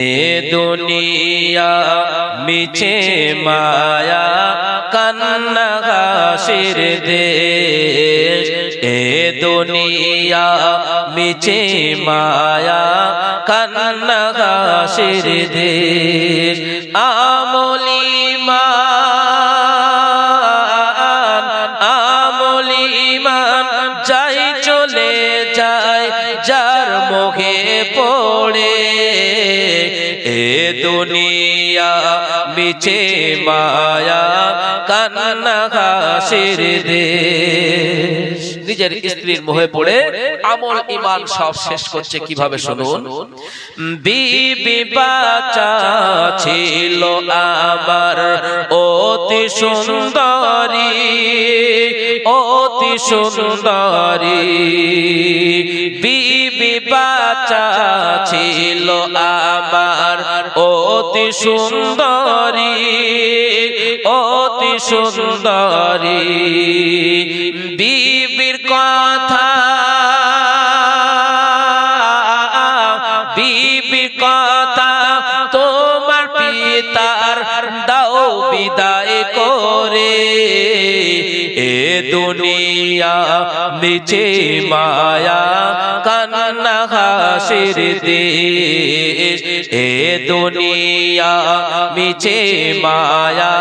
এ দুনিয়া মিছে মায়া, কান্না হাসির দেশ। এ দুনিয়া মিছে মায়া, কান্না হাসির দেশ। আমলি মান আমলি মান, যাই এ দুনিয়া বিচে মায়া, কান্না হাসির দেশ। নিজের স্ত্রীর মোহে পড়ে আমল ইমান সব শেষ করছে কীভাবে শুনুন? বিবি বাচা ছিল আমার অতি সুন্দরী অতি সুন্দরী। বিবি বাচা ছিল আমার, অতি সুন্দরী অতি সুন্দরী। বিবির কথা বিবির কথা করে এ দুনিয়া, নিচে মায়া, কান্না, হাসির দেশ। এ দুনিয়া, নিচে মায়া,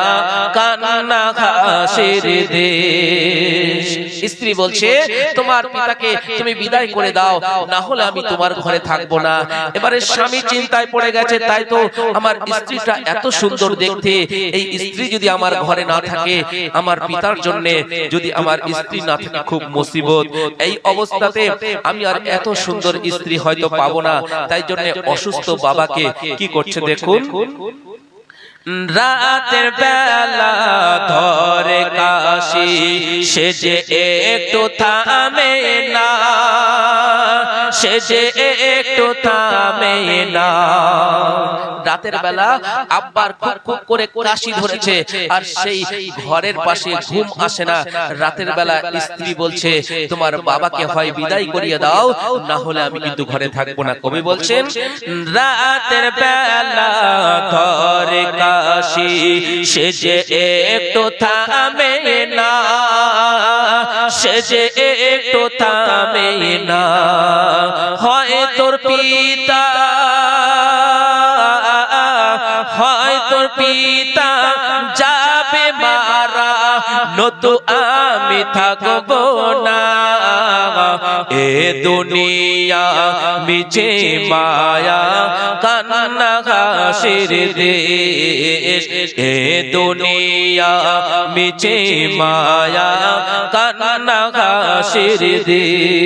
কান্না, হাসির দেশ। স্ত্রী বলছে, তোমার পিতাকে তুমি বিদায় করে দাও না হলে আমি তোমার ঘরে থাকব না। এবারে স্বামী চিন্তায় পড়ে গেছে, তাই তো আমার স্ত্রীটা এত সুন্দর দেখতে। এই স্ত্রী যদি আমার ঘরে না থাকে, আমার পিতার জন্য যদি আমার স্ত্রী না থাকে খুব মুসিবত। এই অবস্থাতে আমি আর এত সুন্দর স্ত্রী হয়তো পাবো না। তাই জন্য অসুস্থ বাবাকে কি করছে দেখুন? রাতের বেলা ধরে কাশি সে যে একটু থামে না। সে যে একটু থামে না। রাতের বেলা আব্বার খুব খুব করে কাশি ধরেছে আর সেই ঘরের পাশে ঘুম আসে না। রাতের বেলা স্ত্রী বলছে তোমার বাবাকে হয় বিদায় করিয়ে দাও না হলে আমি কিন্তু ঘরে থাকব না। কবি বলছেন রাতের বেলা ধরে কাশি সে যে একটু থামে না সে যে একটু থামে না পিতা। হয় তোর পিতা, যাবে মারা, নতু আমি থাকব না। এ দুনিয়া মিছে মায়া, কান্না হাসির দেশ। এ দুনিয়া মিছে মায়া, কান্না হাসির দেশ।